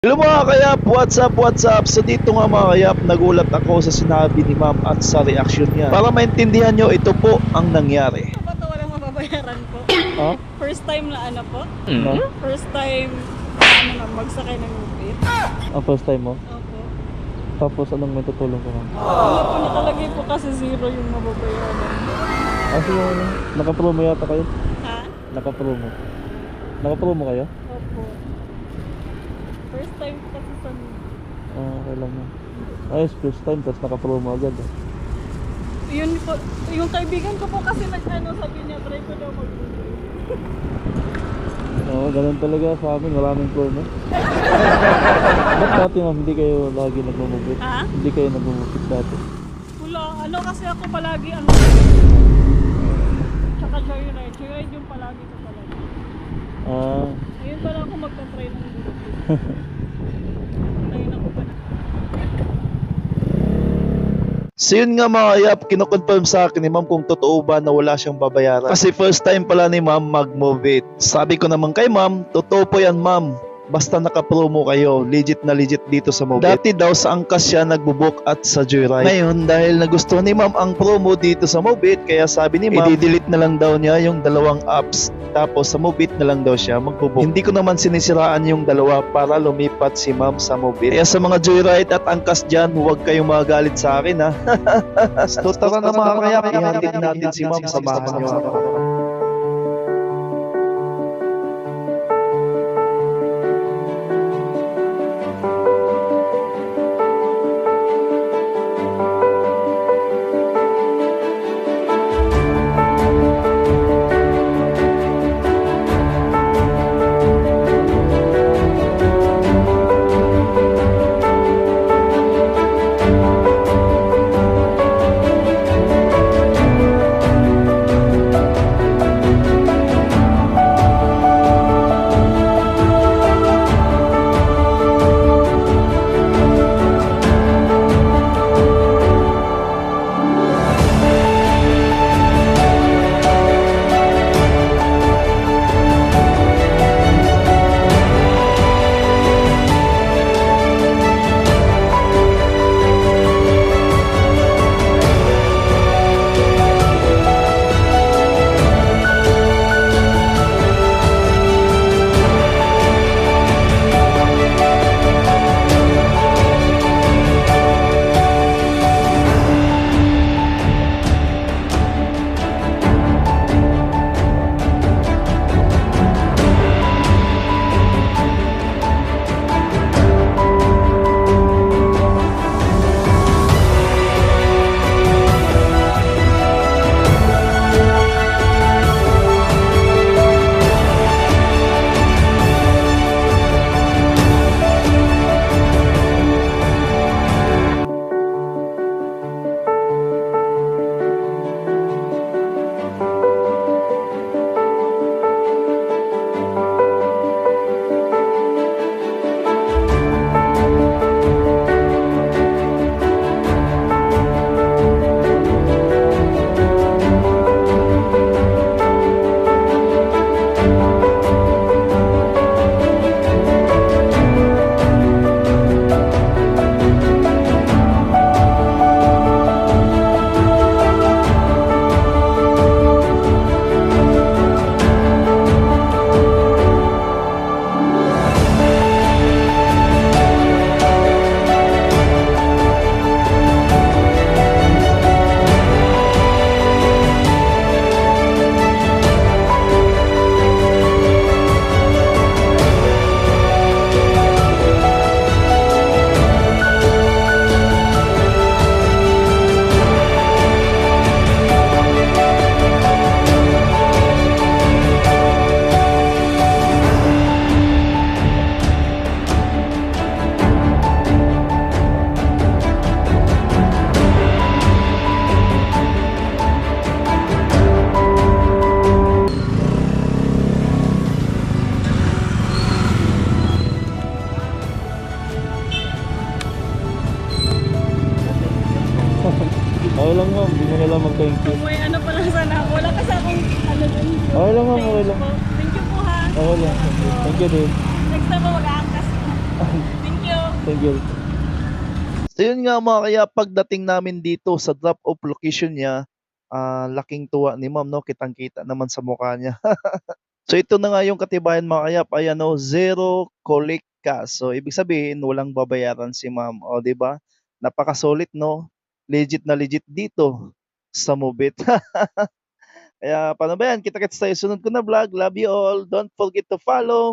Hello mga kayap, what's up, what's up? So dito nga mga kayap, nagulat ako sa sinabi ni ma'am at sa reaction niya. Para maintindihan nyo, ito po ang nangyari. Ano ba ito walang mababayaran po? Ha? First time na ano po? No? First time ano na magsakay ng movie? Ang first time mo? Opo. Tapos anong may tutulong ko ma'am? Ano po nakalagay po kasi zero yung mababayaran. Ah, sige, ano? Naka-promo yata kayo? Ha? Naka-promo. Naka-promo kayo? Opo. First time kasi sa Ah, okay lang ma'am. Ayos, first time, tapos naka-promo agad. Eh. yun po, yung kaibigan ko po kasi nag-ano sabi niya, try ko daw mag Oo, ganun talaga sa amin, maraming promo. Ba't dati ma'am, hindi kayo lagi nagmumupit? Ha? Hindi kayo nagmumupit dati? Wala, ano kasi ako palagi ano. Tsaka joyride. Joyride yung palagi ko palagi. Ah, Ngayon pala ako magta-try ng. Ngayon So yun nga mga kayap, kinoconfirm sa akin ni ma'am kung totoo ba na wala siyang babayaran. Kasi first time pala ni ma'am mag-move it. Sabi ko naman kay ma'am, totoo po yan ma'am. Basta naka-promo kayo, legit na legit dito sa Mobit. Dati daw sa Angkas siya nagbubook at sa Joyride. Ngayon, dahil nagustuhan ni ma'am ang promo dito sa Mobit, kaya sabi ni ma'am, i-delete na lang daw niya yung dalawang apps. Tapos sa Mobit na lang daw siya magbubook. Hindi ko naman sinisiraan yung dalawa para lumipat si ma'am sa Mobit. Kaya sa mga Joyride at Angkas dyan, huwag kayong magalit sa akin ha. So tara na mga kaya, ihatid natin si ma'am sa bahay niyo. Okay lang ma'am, hindi mo na lang mag-thank you. May ano pa lang sana ako. Wala kasi akong ano dun. Okay lang ma'am, okay lang. Thank you po ha. Okay lang. Thank you din. Next time po mag-aangkas. Thank you. So yun nga mga kaya pagdating namin dito sa drop off location niya, ah, laking tuwa ni ma'am no, kitang-kita naman sa mukha niya. so ito na nga yung katibayan mga kaya, ayan no, zero collect cash. So ibig sabihin walang babayaran si ma'am, o 'di ba? Napakasulit no. Legit na legit dito sa Mobit. Kaya paano ba yan? Kita-kits tayo sunod ko na vlog. Love you all. Don't forget to follow